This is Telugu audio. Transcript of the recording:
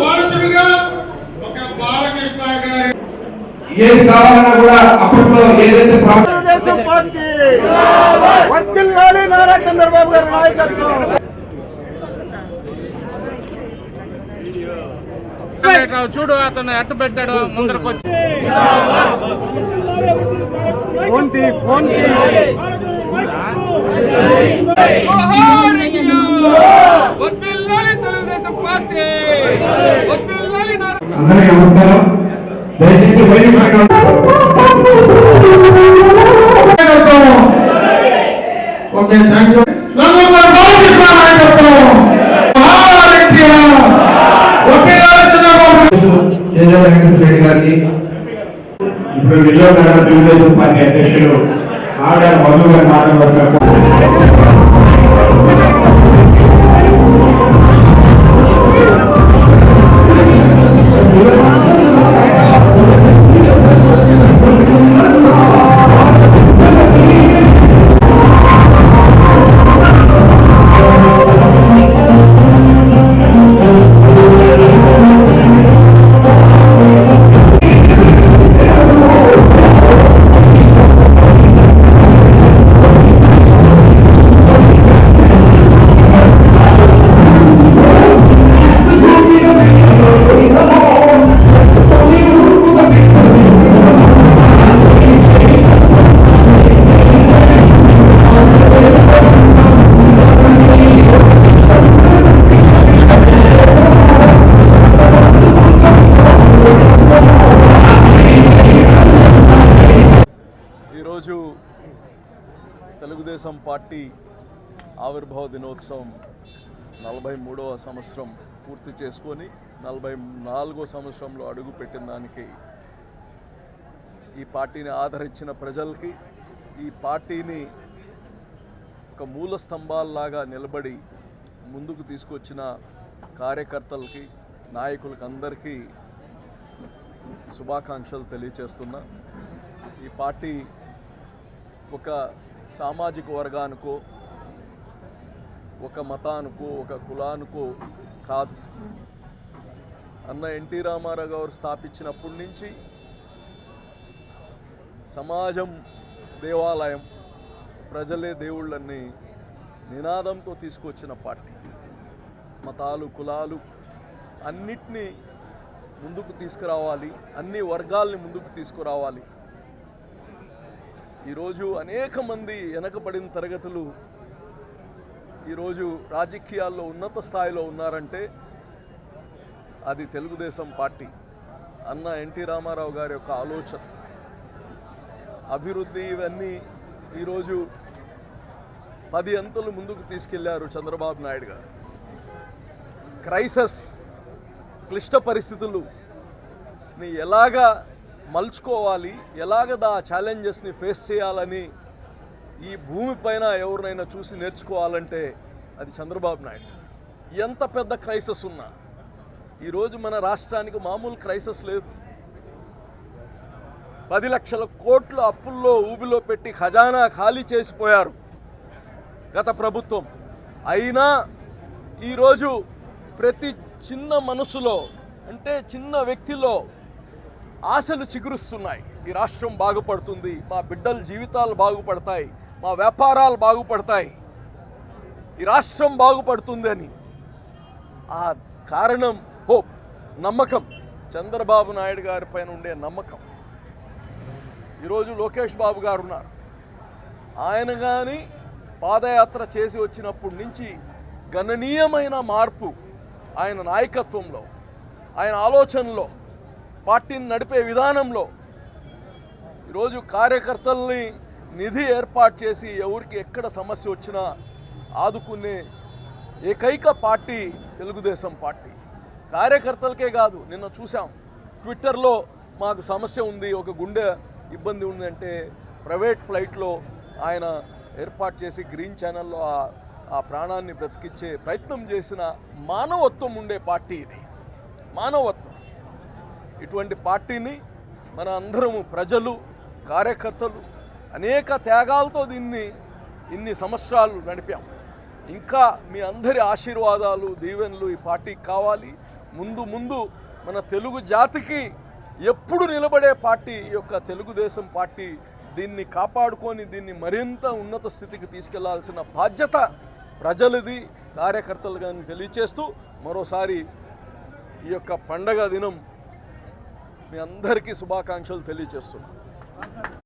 వారసుడిగా ఒక బాలకృష్ణ గారి ఏది కావాలన్నా కూడా అప్పట్లో ఏదైతే వర్తిల్లాలి నారా చంద్రబాబు గారి నాయకత్వం. చూడు అతను ఎట్టు పెట్టాడు ముందరకు వచ్చి. ఫోన్ తీ ఫోన్ తీ తెలుగుదేశం పార్టీ అందరికీ నమస్కారం. దయచేసి బయట ఓకే థ్యాంక్ యూ రెడ్డి గారికి. ఇప్పుడు తెలుగుదేశం పార్టీ మధు గారి మాట్లాడవలసిన తెలుగుదేశం పార్టీ ఆవిర్భావ దినోత్సవం నలభై మూడవ సంవత్సరం పూర్తి చేసుకొని నలభై నాలుగో సంవత్సరంలో అడుగు పెట్టిన దానికి ఈ పార్టీని ఆదరించిన ప్రజలకి ఈ పార్టీని ఒక మూల స్తంభాల్లాగా నిలబడి ముందుకు తీసుకొచ్చిన కార్యకర్తలకి నాయకులకి అందరికీ శుభాకాంక్షలు తెలియచేస్తున్నా. ఈ పార్టీ ఒక సామాజిక వర్గానికో ఒక మతానికో ఒక కులానికో కాదు. అన్న ఎన్టీ రామారావు గారు స్థాపించినప్పటి నుంచి సమాజం దేవాలయం ప్రజలే దేవుళ్ళని నినాదంతో తీసుకొచ్చిన పార్టీ. మతాలు కులాలు అన్నిటినీ ముందుకు తీసుకురావాలి అన్ని వర్గాల్ని ముందుకు తీసుకురావాలి. ఈరోజు అనేక మంది వెనకబడిన తరగతులు ఈరోజు రాజకీయాల్లో ఉన్నత స్థాయిలో ఉన్నారంటే అది తెలుగుదేశం పార్టీ. అన్న ఎన్టీ రామారావు గారి యొక్క ఆలోచన. అభివృద్ధి ఇవన్నీ ఈరోజు పది అంతలు ముందుకు తీసుకెళ్ళారు చంద్రబాబు నాయుడు గారు. క్రైసస్ క్లిష్ట పరిస్థితులు ని ఎలాగా మలుచుకోవాలి. ఎలాగదా ఆ ఛాలెంజెస్ని ఫేస్ చేయాలని ఈ భూమిపైన ఎవరినైనా చూసి నేర్చుకోవాలంటే అది చంద్రబాబు నాయుడు ఎంత పెద్ద క్రైసిస్ ఉన్నా ఈరోజు మన రాష్ట్రానికి మామూలు క్రైసస్ లేదు. పది లక్షల కోట్లు అప్పుల్లో ఊబిలో పెట్టి ఖజానా ఖాళీ చేసిపోయారు గత ప్రభుత్వం. అయినా ఈరోజు ప్రతి చిన్న మనసులో అంటే చిన్న వ్యక్తిలో ఆశలు చిగురుస్తున్నాయి. ఈ రాష్ట్రం బాగుపడుతుంది. మా బిడ్డల జీవితాలు బాగుపడతాయి. మా వ్యాపారాలు బాగుపడతాయి. ఈ రాష్ట్రం బాగుపడుతుంది అని. ఆ కారణం హోప్ నమ్మకం చంద్రబాబు నాయుడు గారి పైన ఉండే నమ్మకం. ఈరోజు లోకేష్ బాబు గారు ఉన్నారు. ఆయన కానీ పాదయాత్ర చేసి వచ్చినప్పటి నుంచి గణనీయమైన మార్పు ఆయన నాయకత్వంలో ఆయన ఆలోచనలో పార్టీని నడిపే విధానంలో ఈరోజు కార్యకర్తల్ని నిధి ఏర్పాటు చేసి ఎవరికి ఎక్కడ సమస్య వచ్చినా ఆదుకునే ఏకైక పార్టీ తెలుగుదేశం పార్టీ. కార్యకర్తలకే కాదు నిన్న చూసాం ట్విట్టర్లో మాకు సమస్య ఉంది ఒక గుండె ఇబ్బంది ఉంది అంటే ప్రైవేట్ ఫ్లైట్లో ఆయన ఏర్పాటు చేసి గ్రీన్ ఛానల్లో ఆ- ఆ ప్రాణాన్ని బ్రతికించే ప్రయత్నం చేసిన మానవత్వం ఉండే పార్టీ ఇది. మానవత్వం. ఇటువంటి పార్టీని మన అందరము ప్రజలు కార్యకర్తలు అనేక త్యాగాలతో దీన్ని ఇన్ని సంవత్సరాలు నడిపాం. ఇంకా మీ అందరి ఆశీర్వాదాలు దీవెనలు ఈ పార్టీకి కావాలి. ముందు ముందు మన తెలుగు జాతికి ఎప్పుడు నిలబడే పార్టీ ఈ యొక్క తెలుగుదేశం పార్టీ దీన్ని కాపాడుకొని దీన్ని మరింత ఉన్నత స్థితికి తీసుకెళ్ళాల్సిన బాధ్యత ప్రజలది. కార్యకర్తలు కానీ తెలియచేస్తూ మరోసారి ఈ యొక్క పండగ దినం మీ అందరికీ శుభాకాంక్షలు తెలియజేస్తున్నాను.